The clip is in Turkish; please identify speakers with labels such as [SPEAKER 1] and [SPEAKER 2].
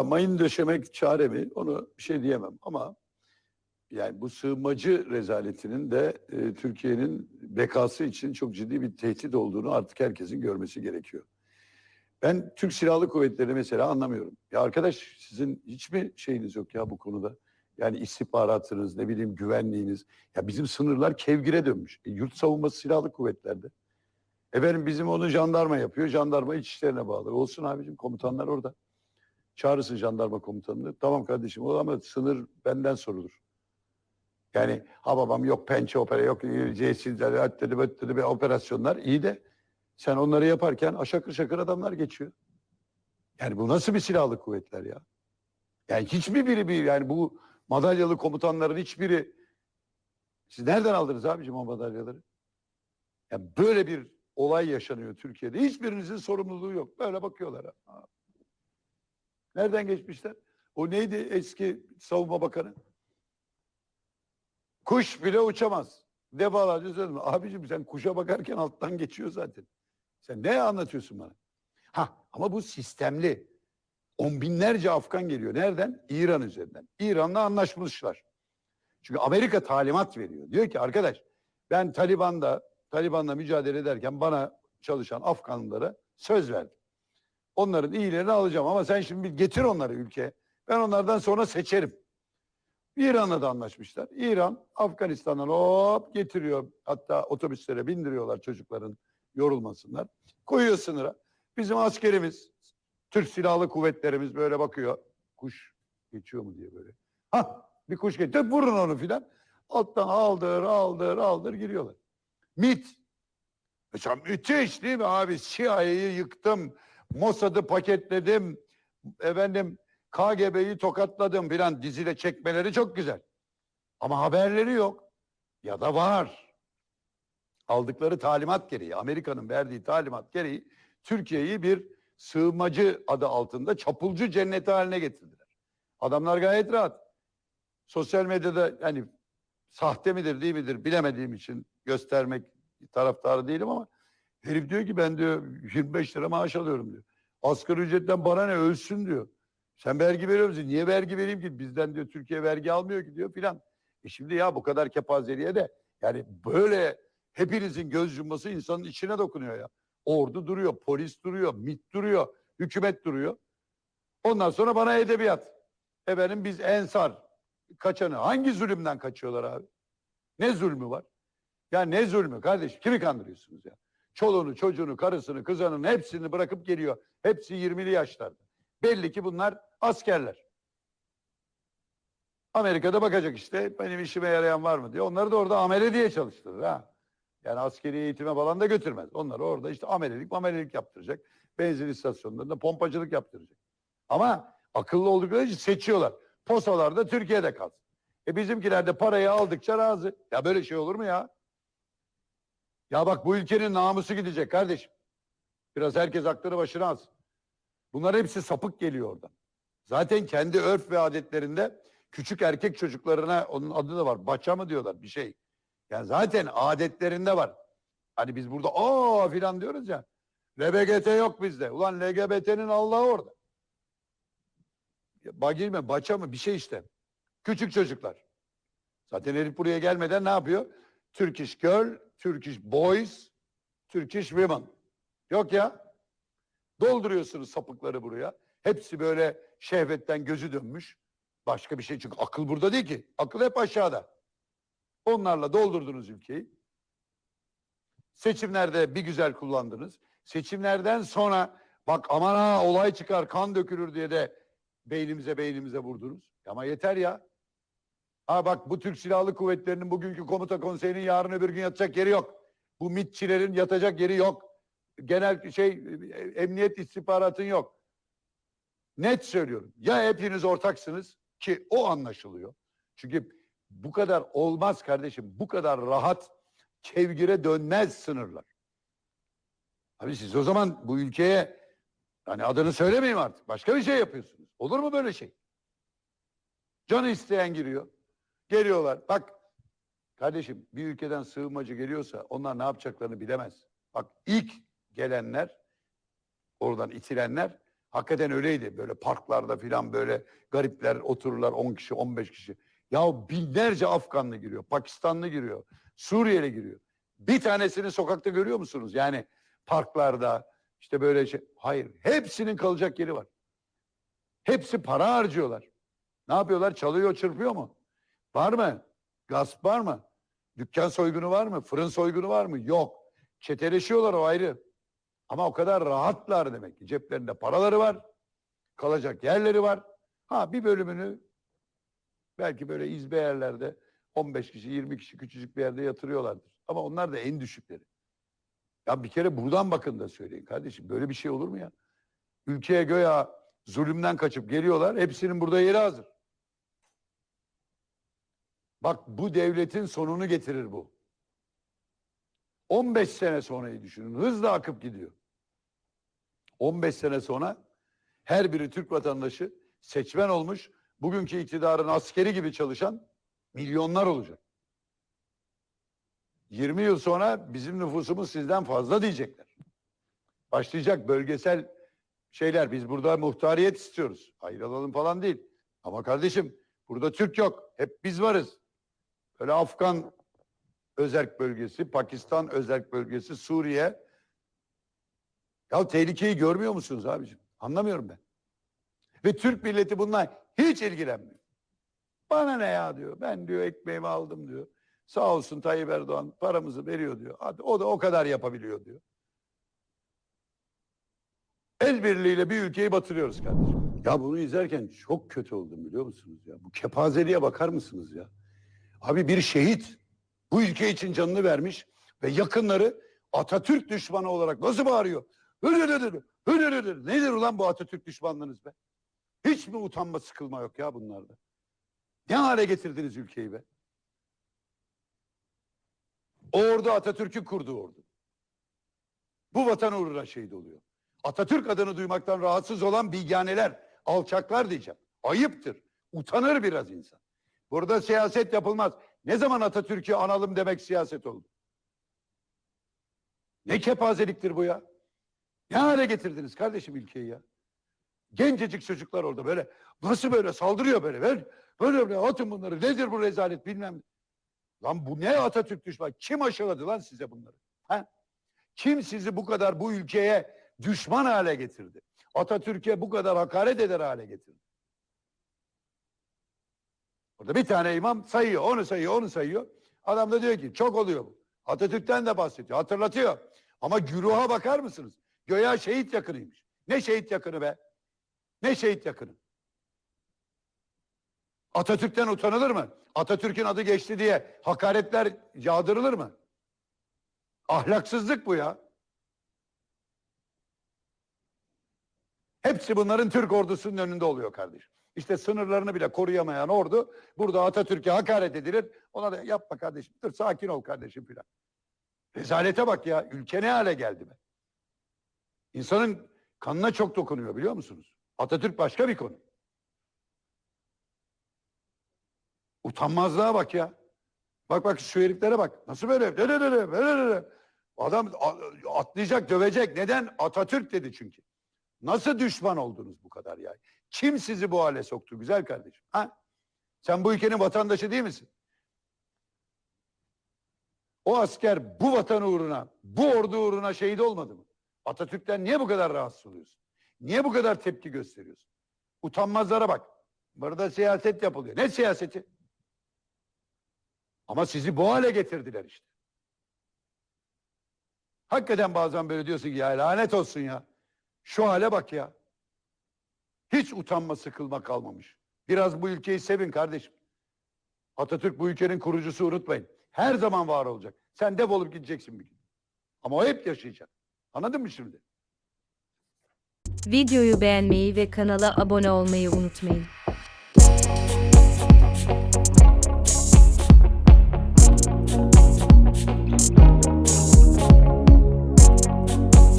[SPEAKER 1] Valla mayın döşemek çare mi? Onu bir şey diyemem ama yani bu sığınmacı rezaletinin de e, Türkiye'nin bekası için çok ciddi bir tehdit olduğunu artık herkesin görmesi gerekiyor. Ben Türk Silahlı Kuvvetleri mesela anlamıyorum. Ya arkadaş sizin hiç mi şeyiniz yok ya bu konuda? Yani istihbaratınız, ne bileyim güvenliğiniz. Ya bizim sınırlar kevgire dönmüş. E, yurt savunması silahlı kuvvetlerde. Efendim bizim onu jandarma yapıyor. Jandarma iç işlerine bağlı. Olsun abicim komutanlar orada. Çağırırsın jandarma komutanını. Tamam kardeşim o ama sınır benden sorulur. Yani ha babam yok pençe opera yok cesilleri öttedi öttedi bir operasyonlar iyi de sen onları yaparken aşakır şakır adamlar geçiyor. Yani bu nasıl bir silahlı kuvvetler ya? Yani hiçbir biri bir yani bu madalyalı komutanların hiçbiri siz nereden aldınız abicim o madalyaları? Ya böyle bir olay yaşanıyor Türkiye'de. Hiçbirinizin sorumluluğu yok. Böyle bakıyorlar. Ha. Nereden geçmişler? O neydi eski savunma bakanı? Kuş bile uçamaz. Defalarca söyledim. Abicim sen kuşa bakarken alttan geçiyor zaten. Sen ne anlatıyorsun bana? Ha ama bu sistemli. On binlerce Afgan geliyor. Nereden? İran üzerinden. İran'la anlaşmışlar. Çünkü Amerika talimat veriyor. Diyor ki arkadaş ben Taliban'da Taliban'la mücadele ederken bana çalışan Afganlara söz verdim. Onların iyilerini alacağım ama sen şimdi bir getir onları ülkeye. Ben onlardan sonra seçerim. İran'la da anlaşmışlar. İran Afganistan'dan hop getiriyor. Hatta otobüslere bindiriyorlar çocukların yorulmasınlar. Koyuyor sınıra. Bizim askerimiz, Türk Silahlı Kuvvetlerimiz böyle bakıyor. Kuş geçiyor mu diye böyle. Ha bir kuş geçiyor. Vurun onu filan. Alttan aldır aldır aldır giriyorlar. MIT. Mesela müthiş değil mi abi? CIA'yı yıktım. Mossad'ı paketledim. Efendim KGB'yi tokatladım filan dizide çekmeleri çok güzel. Ama haberleri yok. Ya da var. Aldıkları talimat gereği, Amerika'nın verdiği talimat gereği Türkiye'yi bir sığınmacı adı altında çapulcu cenneti haline getirdiler. Adamlar gayet rahat. Sosyal medyada yani sahte midir değil midir bilemediğim için göstermek taraftarı değilim ama herif diyor ki ben diyor 25 lira maaş alıyorum diyor. Asgari ücretten bana ne ölsün diyor. Sen vergi veriyor musun? Niye vergi vereyim ki? Bizden diyor Türkiye vergi almıyor ki diyor filan. E şimdi ya bu kadar kepazeliğe de yani böyle hepinizin göz yumması insanın içine dokunuyor ya. Ordu duruyor, polis duruyor, MİT duruyor, hükümet duruyor. Ondan sonra bana edebiyat. Efendim biz ensar kaçanı. Hangi zulümden kaçıyorlar abi? Ne zulmü var? Ya ne zulmü kardeş? Kimi kandırıyorsunuz ya? Çoluğunu, çocuğunu, karısını, kızanın hepsini bırakıp geliyor. Hepsi 20'li yaşlarda. Belli ki bunlar askerler. Amerika'da bakacak işte benim işime yarayan var mı diye. Onları da orada amele diye çalıştırır ha. Yani askeri eğitime falan da götürmez. Onları orada işte amelelik amelelik yaptıracak. Benzin istasyonlarında pompacılık yaptıracak. Ama akıllı oldukları için seçiyorlar. Posalar da Türkiye'de kalsın. E bizimkiler de parayı aldıkça razı. Ya böyle şey olur mu ya? Ya bak bu ülkenin namusu gidecek kardeşim. Biraz herkes aklını başına alsın. Bunlar hepsi sapık geliyor oradan. Zaten kendi örf ve adetlerinde küçük erkek çocuklarına onun adı da var. Baça mı diyorlar bir şey. Yani zaten adetlerinde var. Hani biz burada o filan diyoruz ya. LBGT yok bizde. Ulan LGBT'nin Allah'ı orada. Bagil mi, baça mı bir şey işte. Küçük çocuklar. Zaten herif buraya gelmeden ne yapıyor? Turkish girl, Turkish boys, Turkish women. Yok ya. Dolduruyorsunuz sapıkları buraya. Hepsi böyle şehvetten gözü dönmüş. Başka bir şey çünkü akıl burada değil ki. Akıl hep aşağıda. Onlarla doldurdunuz ülkeyi. Seçimlerde bir güzel kullandınız. Seçimlerden sonra bak aman ha olay çıkar kan dökülür diye de beynimize beynimize vurdunuz. Ama yeter ya. Ha bak bu Türk Silahlı Kuvvetleri'nin bugünkü komuta konseyinin yarın öbür gün yatacak yeri yok. Bu MİTçilerin yatacak yeri yok. Genel şey emniyet istihbaratın yok. Net söylüyorum. Ya hepiniz ortaksınız ki o anlaşılıyor. Çünkü bu kadar olmaz kardeşim. Bu kadar rahat kevgire dönmez sınırlar. Abi siz o zaman bu ülkeye hani adını söylemeyeyim artık. Başka bir şey yapıyorsunuz. Olur mu böyle şey? Canı isteyen giriyor. Geliyorlar. Bak kardeşim bir ülkeden sığınmacı geliyorsa onlar ne yapacaklarını bilemez. Bak ilk gelenler oradan itilenler Hakikaten öyleydi. Böyle parklarda filan böyle garipler otururlar 10 kişi 15 kişi. Ya binlerce Afganlı giriyor, Pakistanlı giriyor, Suriyeli giriyor. Bir tanesini sokakta görüyor musunuz? Yani parklarda işte böyle şey. Hayır. Hepsinin kalacak yeri var. Hepsi para harcıyorlar. Ne yapıyorlar? Çalıyor, çırpıyor mu? Var mı? Gasp var mı? Dükkan soygunu var mı? Fırın soygunu var mı? Yok. Çeteleşiyorlar o ayrı. Ama o kadar rahatlar demek ki. Ceplerinde paraları var. Kalacak yerleri var. Ha bir bölümünü belki böyle izbe yerlerde 15 kişi 20 kişi küçücük bir yerde yatırıyorlardır. Ama onlar da en düşükleri. Ya bir kere buradan bakın da söyleyin kardeşim. Böyle bir şey olur mu ya? Ülkeye göya zulümden kaçıp geliyorlar. Hepsinin burada yeri hazır. Bak bu devletin sonunu getirir bu. 15 sene sonrayı düşünün. Hızla akıp gidiyor. 15 sene sonra her biri Türk vatandaşı seçmen olmuş, bugünkü iktidarın askeri gibi çalışan milyonlar olacak. 20 yıl sonra bizim nüfusumuz sizden fazla diyecekler. Başlayacak bölgesel şeyler. Biz burada muhtariyet istiyoruz. Ayrılalım falan değil. Ama kardeşim burada Türk yok. Hep biz varız. Böyle Afgan özerk bölgesi, Pakistan özerk bölgesi, Suriye. Ya tehlikeyi görmüyor musunuz abicim? Anlamıyorum ben. Ve Türk milleti bunlar hiç ilgilenmiyor. Bana ne ya diyor. Ben diyor ekmeğimi aldım diyor. Sağ olsun Tayyip Erdoğan paramızı veriyor diyor. Hadi o da o kadar yapabiliyor diyor. El birliğiyle bir ülkeyi batırıyoruz kardeşim. Ya bunu izlerken çok kötü oldum biliyor musunuz ya? Bu kepazeliğe bakar mısınız ya? Abi bir şehit bu ülke için canını vermiş ve yakınları Atatürk düşmanı olarak nasıl bağırıyor? Hırırırır, hırırırır. Nedir ulan bu Atatürk düşmanlığınız be? Hiç mi utanma sıkılma yok ya bunlarda? Ne hale getirdiniz ülkeyi be? O ordu Atatürk'ün kurduğu ordu. Bu vatan uğruna şehit oluyor. Atatürk adını duymaktan rahatsız olan bilganeler, alçaklar diyeceğim. Ayıptır. Utanır biraz insan. Burada siyaset yapılmaz. Ne zaman Atatürk'ü analım demek siyaset oldu? Ne kepazeliktir bu ya? Ne hale getirdiniz kardeşim ülkeyi ya? Gencecik çocuklar orada böyle nasıl böyle saldırıyor böyle böyle böyle, böyle atın bunları nedir bu rezalet bilmem. Lan bu ne Atatürk düşman? Kim aşıladı lan size bunları? Ha? Kim sizi bu kadar bu ülkeye düşman hale getirdi? Atatürk'e bu kadar hakaret eder hale getirdi. Orada bir tane imam sayıyor, onu sayıyor, onu sayıyor. Adam da diyor ki çok oluyor bu. Atatürk'ten de bahsediyor, hatırlatıyor. Ama güruha bakar mısınız? Göya şehit yakınıymış. Ne şehit yakını be? Ne şehit yakını? Atatürk'ten utanılır mı? Atatürk'ün adı geçti diye hakaretler yağdırılır mı? Ahlaksızlık bu ya. Hepsi bunların Türk ordusunun önünde oluyor kardeşim. İşte sınırlarını bile koruyamayan ordu burada Atatürk'e hakaret edilir. Ona da yapma kardeşim dur sakin ol kardeşim filan. Rezalete bak ya ülke ne hale geldi be. İnsanın kanına çok dokunuyor biliyor musunuz? Atatürk başka bir konu. Utanmazlığa bak ya. Bak bak şu heriflere bak. Nasıl böyle? Böyle böyle böyle. Adam atlayacak, dövecek. Neden? Atatürk dedi çünkü. Nasıl düşman oldunuz bu kadar ya? Kim sizi bu hale soktu güzel kardeşim? Ha? Sen bu ülkenin vatandaşı değil misin? O asker bu vatan uğruna, bu ordu uğruna şehit olmadı mı? Atatürk'ten niye bu kadar rahatsız oluyorsun? Niye bu kadar tepki gösteriyorsun? Utanmazlara bak. Burada siyaset yapılıyor. Ne siyaseti? Ama sizi bu hale getirdiler işte. Hakikaten bazen böyle diyorsun ki ya lanet olsun ya. Şu hale bak ya. Hiç utanma sıkılma kalmamış. Biraz bu ülkeyi sevin kardeşim. Atatürk bu ülkenin kurucusu unutmayın. Her zaman var olacak. Sen defolup gideceksin bir gün. Ama o hep yaşayacak. Anladın mı şimdi?
[SPEAKER 2] Videoyu beğenmeyi ve kanala abone olmayı unutmayın.